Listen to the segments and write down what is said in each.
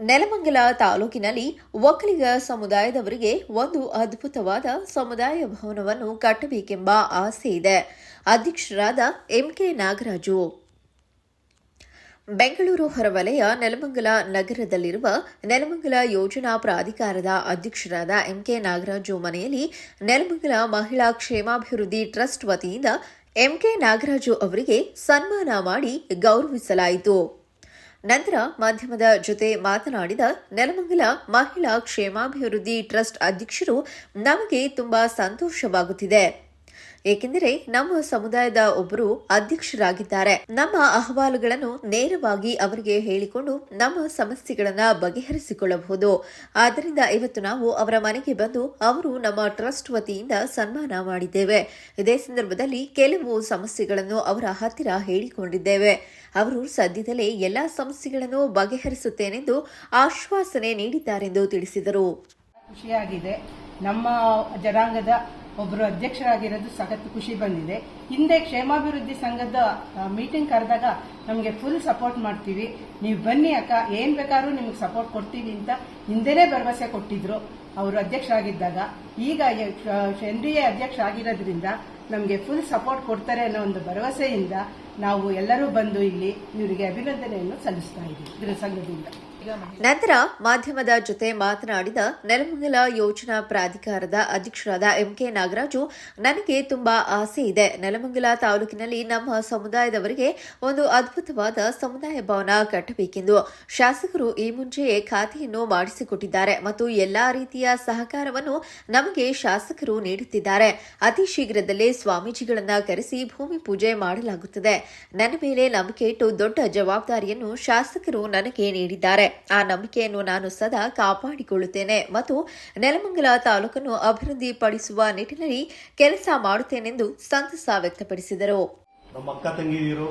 ನೆಲಮಂಗಲ ತಾಲೂಕಿನಲ್ಲಿ ಒಕ್ಕಲಿಗ ಸಮುದಾಯದವರಿಗೆ ಒಂದು ಅದ್ಭುತವಾದ ಸಮುದಾಯ ಭವನವನ್ನು ಕಟ್ಟಬೇಕೆಂಬ ಆಸೆ ಇದೆ. ಅಧ್ಯಕ್ಷರಾದ ಎಂಕೆ ನಾಗರಾಜು. ಬೆಂಗಳೂರು ಹೊರವಲಯ ನೆಲಮಂಗಲ ನಗರದಲ್ಲಿರುವ ನೆಲಮಂಗಲ ಯೋಜನಾ ಪ್ರಾಧಿಕಾರದ ಅಧ್ಯಕ್ಷರಾದ ಎಂಕೆ ನಾಗರಾಜು ಮನೆಯಲ್ಲಿ ನೆಲಮಂಗಲ ಮಹಿಳಾ ಕ್ಷೇಮಾಭಿವೃದ್ಧಿ ಟ್ರಸ್ಟ್ ವತಿಯಿಂದ ಎಂಕೆ ನಾಗರಾಜು ಅವರಿಗೆ ಸನ್ಮಾನ ಮಾಡಿ ಗೌರವಿಸಲಾಯಿತು. ನಂತರ ಮಾಧ್ಯಮದ ಜೊತೆ ಮಾತನಾಡಿದ ನೆಲಮಂಗಲ ಮಹಿಳಾ ಕ್ಷೇಮಾಭಿವೃದ್ಧಿ ಟ್ರಸ್ಟ್ ಅಧ್ಯಕ್ಷರು ನಮಗೆ ತುಂಬಾ ಸಂತೋಷವಾಗುತ್ತಿದೆ. ಏಕೆಂದರೆ ನಮ್ಮ ಸಮುದಾಯದ ಒಬ್ಬರು ಅಧ್ಯಕ್ಷರಾಗಿದ್ದಾರೆ. ನಮ್ಮ ಅಹವಾಲುಗಳನ್ನು ನೇರವಾಗಿ ಅವರಿಗೆ ಹೇಳಿಕೊಂಡು ನಮ್ಮ ಸಮಸ್ಯೆಗಳನ್ನು ಬಗೆಹರಿಸಿಕೊಳ್ಳಬಹುದು. ಆದ್ದರಿಂದ ಇವತ್ತು ನಾವು ಅವರ ಮನೆಗೆ ಬಂದು ಅವರು ನಮ್ಮ ಟ್ರಸ್ಟ್ ವತಿಯಿಂದ ಸನ್ಮಾನ ಮಾಡಿದ್ದೇವೆ. ಇದೇ ಸಂದರ್ಭದಲ್ಲಿ ಕೆಲವು ಸಮಸ್ಯೆಗಳನ್ನು ಅವರ ಹತ್ತಿರ ಹೇಳಿಕೊಂಡಿದ್ದೇವೆ. ಅವರು ಸದ್ಯದಲ್ಲೇ ಎಲ್ಲಾ ಸಮಸ್ಯೆಗಳನ್ನು ಬಗೆಹರಿಸುತ್ತೇನೆಂದು ಆಶ್ವಾಸನೆ ನೀಡಿದ್ದಾರೆಂದು ತಿಳಿಸಿದರು. ಖುಷಿಯಾಗಿದೆ. ನಮ್ಮ ಜನಾಂಗದ ಒಬ್ಬರು ಅಧ್ಯಕ್ಷರಾಗಿರೋದು ಸಖತ್ ಖುಷಿ ಬಂದಿದೆ. ಹಿಂದೆ ಕ್ಷೇಮಾಭಿವೃದ್ಧಿ ಸಂಘದ ಮೀಟಿಂಗ್ ಕರೆದಾಗ ನಮಗೆ ಫುಲ್ ಸಪೋರ್ಟ್ ಮಾಡ್ತೀವಿ. ನೀವು ಬನ್ನಿ ಅಕ್ಕ, ಏನು ಬೇಕಾದ್ರೂ ನಿಮ್ಗೆ ಸಪೋರ್ಟ್ ಕೊಡ್ತೀವಿ ಅಂತ ಹಿಂದೆನೇ ಭರವಸೆ ಕೊಟ್ಟಿದ್ರು ಅವರು ಅಧ್ಯಕ್ಷರಾಗಿದ್ದಾಗ. ಈಗ ಎನ್ ಡಿ ಎ ಅಧ್ಯಕ್ಷ ಆಗಿರೋದ್ರಿಂದ ನಮಗೆ ಫುಲ್ ಸಪೋರ್ಟ್ ಕೊಡ್ತಾರೆ ಅನ್ನೋ ಒಂದು ಭರವಸೆಯಿಂದ ನಾವು ಎಲ್ಲರೂ ಬಂದು ಇಲ್ಲಿ ಇವರಿಗೆ ಅಭಿನಂದನೆಯನ್ನು ಸಲ್ಲಿಸ್ತಾ ಇದ್ದೀವಿ ಇದರ ಸಂಘದಿಂದ. ನಂತರ ಮಾಧ್ಯಮದ ಜೊತೆ ಮಾತನಾಡಿದ ನೆಲಮಂಗಲ ಯೋಜನಾ ಪ್ರಾಧಿಕಾರದ ಅಧ್ಯಕ್ಷರಾದ ಎಂಕೆ ನಾಗರಾಜು, ನನಗೆ ತುಂಬಾ ಆಸೆ ಇದೆ. ನೆಲಮಂಗಲ ತಾಲೂಕಿನಲ್ಲಿ ನಮ್ಮ ಸಮುದಾಯದವರಿಗೆ ಒಂದು ಅದ್ಭುತವಾದ ಸಮುದಾಯ ಭವನ ಕಟ್ಟಬೇಕೆಂದು ಶಾಸಕರು ಈ ಮುಂಚೆಯೇ ಖಾತೆಯನ್ನು ಮಾಡಿಸಿಕೊಟ್ಟಿದ್ದಾರೆ ಮತ್ತು ಎಲ್ಲಾ ರೀತಿಯ ಸಹಕಾರವನ್ನು ನಮಗೆ ಶಾಸಕರು ನೀಡುತ್ತಿದ್ದಾರೆ. ಅತಿ ಶೀಘ್ರದಲ್ಲೇ ಸ್ವಾಮೀಜಿಗಳನ್ನು ಕರೆಸಿ ಭೂಮಿ ಪೂಜೆ ಮಾಡಲಾಗುತ್ತದೆ. ನನ್ನ ಮೇಲೆ ನಂಬಿಕೆ ಇಟ್ಟು ದೊಡ್ಡ ಜವಾಬ್ದಾರಿಯನ್ನು ಶಾಸಕರು ನನಗೆ ನೀಡಿದ್ದಾರೆ. ಆ ನಂಬಿಕೆಯನ್ನು ನಾನು ಸದಾ ಕಾಪಾಡಿಕೊಳ್ಳುತ್ತೇನೆ ಮತ್ತು ನೆಲಮಂಗಲ ತಾಲೂಕನ್ನು ಅಭಿವೃದ್ಧಿ ಪಡಿಸುವ ನಿಟ್ಟಿನಲ್ಲಿ ಕೆಲಸ ಮಾಡುತ್ತೇನೆಂದು ಸಂತಸ ವ್ಯಕ್ತಪಡಿಸಿದರು. ನಮ್ಮ ಅಕ್ಕ ತಂಗಿಯರು,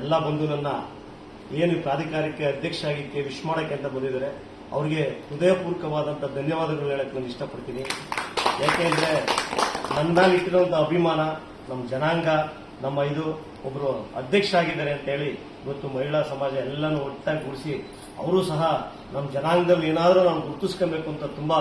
ಎಲ್ಲ ಬಂದು ನನ್ನ, ಏನು ಪ್ರಾಧಿಕಾರಕ್ಕೆ ಅಧ್ಯಕ್ಷ ಆಗಿಕ್ಕೆ ವಿಶ್ ಮಾಡಕ್ಕೆ ಅಂತ ಬಂದಿದ್ದಾರೆ, ಅವರಿಗೆ ಹೃದಯಪೂರ್ವಕವಾದಂಥ ಧನ್ಯವಾದಗಳು ಹೇಳಕ್ಕೆ ನಾನು ಇಷ್ಟಪಡ್ತೀನಿ. ಯಾಕೆಂದ್ರೆ ನನ್ನ ಮೇಲೆ ಇಟ್ಟಿರುವಂಥ ಅಭಿಮಾನ ನಮ್ಮ ಜನಾಂಗ, ನಮ್ಮ ಇದು ಒಬ್ರು ಅಧ್ಯಕ್ಷ ಆಗಿದ್ದಾರೆ ಅಂತ ಹೇಳಿ ಇವತ್ತು ಮಹಿಳಾ ಸಮಾಜ ಎಲ್ಲನೂ ಒಟ್ಟಾಗಿ ಅವರು ಸಹ ನಮ್ಮ ಜನಾಂಗದಲ್ಲಿ ಏನಾದರೂ ನಾವು ಗುರುತಿಸ್ಕೊಬೇಕು ಅಂತ ತುಂಬಾ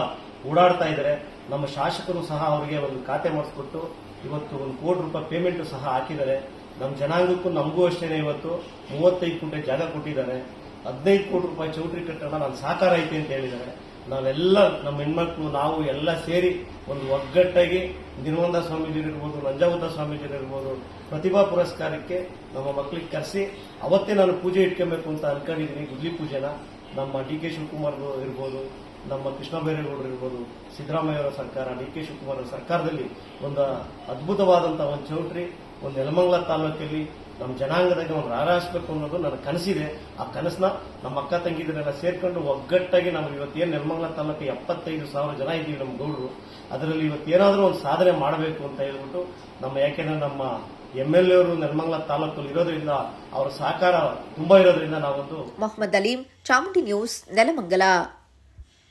ಓಡಾಡ್ತಾ ಇದ್ದಾರೆ. ನಮ್ಮ ಶಾಸಕರು ಸಹ ಅವರಿಗೆ ಒಂದು ಖಾತೆ ಮಾಡಿಸ್ಕೊಟ್ಟು ಇವತ್ತು ಒಂದು ಕೋಟಿ ರೂಪಾಯಿ ಪೇಮೆಂಟ್ ಸಹ ಹಾಕಿದ್ದಾರೆ. ನಮ್ಮ ಜನಾಂಗಕ್ಕೂ ನಮಗೂ ಅಷ್ಟೇನೆ ಇವತ್ತು. ಮೂವತ್ತೈದು ಕುಂಟೆ ಜಾಗ ಕೊಟ್ಟಿದ್ದಾರೆ. ಹದಿನೈದು ಕೋಟಿ ರೂಪಾಯಿ ಚೌಟ್ರಿ ಕಟ್ಟಡ ನಾನು ಸಾಕಾರ ಐತೆ ಅಂತ ಹೇಳಿದ್ದಾರೆ. ನಾವೆಲ್ಲ ನಮ್ಮ ಹೆಣ್ಮಕ್ಳು, ನಾವು ಎಲ್ಲ ಸೇರಿ ಒಂದು ಒಗ್ಗಟ್ಟಾಗಿ ದಿನವಂದ ಸ್ವಾಮೀಜಿರು ಇರ್ಬೋದು ನಂಜಾವತ ಸ್ವಾಮೀಜಿರು ಇರ್ಬೋದು ಪ್ರತಿಭಾ ಪುರಸ್ಕಾರಕ್ಕೆ ನಮ್ಮ ಮಕ್ಕಳಿಗೆ ಕರೆಸಿ, ಅವತ್ತೇ ನಾನು ಪೂಜೆ ಇಟ್ಕೊಬೇಕು ಅಂತ ಅನ್ಕೊಂಡಿದ್ದೀನಿ. ಗುದ್ಲಿ ಪೂಜೆನ ನಮ್ಮ ಡಿ ಕೆ ಶಿವಕುಮಾರ್ ಇರ್ಬೋದು, ನಮ್ಮ ಕೃಷ್ಣ ಬೈರೇಗೌಡರು ಇರ್ಬೋದು, ಸಿದ್ದರಾಮಯ್ಯ ಅವರ ಸರ್ಕಾರ, ಡಿ ಕೆ ಶಿವಕುಮಾರ್ ಸರ್ಕಾರದಲ್ಲಿ ಒಂದು ಅದ್ಭುತವಾದಂತಹ ಒಂದು ಚೌಟ್ರಿ, ಒಂದು ಯಲಮಂಗಲ ತಾಲೂಕಲ್ಲಿ ನಮ್ಮ ಜನಾಂಗದಾಗ ಒಂದು ರಾರಾಯಿಸಬೇಕು ಅನ್ನೋದು ನನ್ನ ಕನಸಿದೆ. ಆ ಕನಸನ್ನ ನಮ್ಮ ಅಕ್ಕ ತಂಗಿದರೆಲ್ಲ ಸೇರ್ಕೊಂಡು ಒಗ್ಗಟ್ಟಾಗಿ ನಾವು ಇವತ್ತೇನು ನೆಲಮಂಗಲ ತಾಲೂಕು ಎಪ್ಪತ್ತೈದು ಸಾವಿರ ಜನ ಇದ್ದೀವಿ ನಮ್ಮ ಗೌಡರು. ಅದರಲ್ಲಿ ಇವತ್ತೇನಾದರೂ ಒಂದು ಸಾಧನೆ ಮಾಡಬೇಕು ಅಂತ ಹೇಳ್ಬಿಟ್ಟು ನಮ್ಮ ಯಾಕೆಂದ್ರೆ ನಮ್ಮ ಎಂ ಎಲ್ ಎ ಅವರು ನೆಲಮಂಗಲ ತಾಲೂಕಲ್ಲಿ ಇರೋದ್ರಿಂದ ಅವರ ಸಹಕಾರ ತುಂಬಾ ಇರೋದ್ರಿಂದ ನಾವೊಂದು ಮೊಹಮ್ಮದ್ ಅಲೀಂ, ಚಾಮುಂಡಿ ನ್ಯೂಸ್, ನೆಲಮಂಗಲ.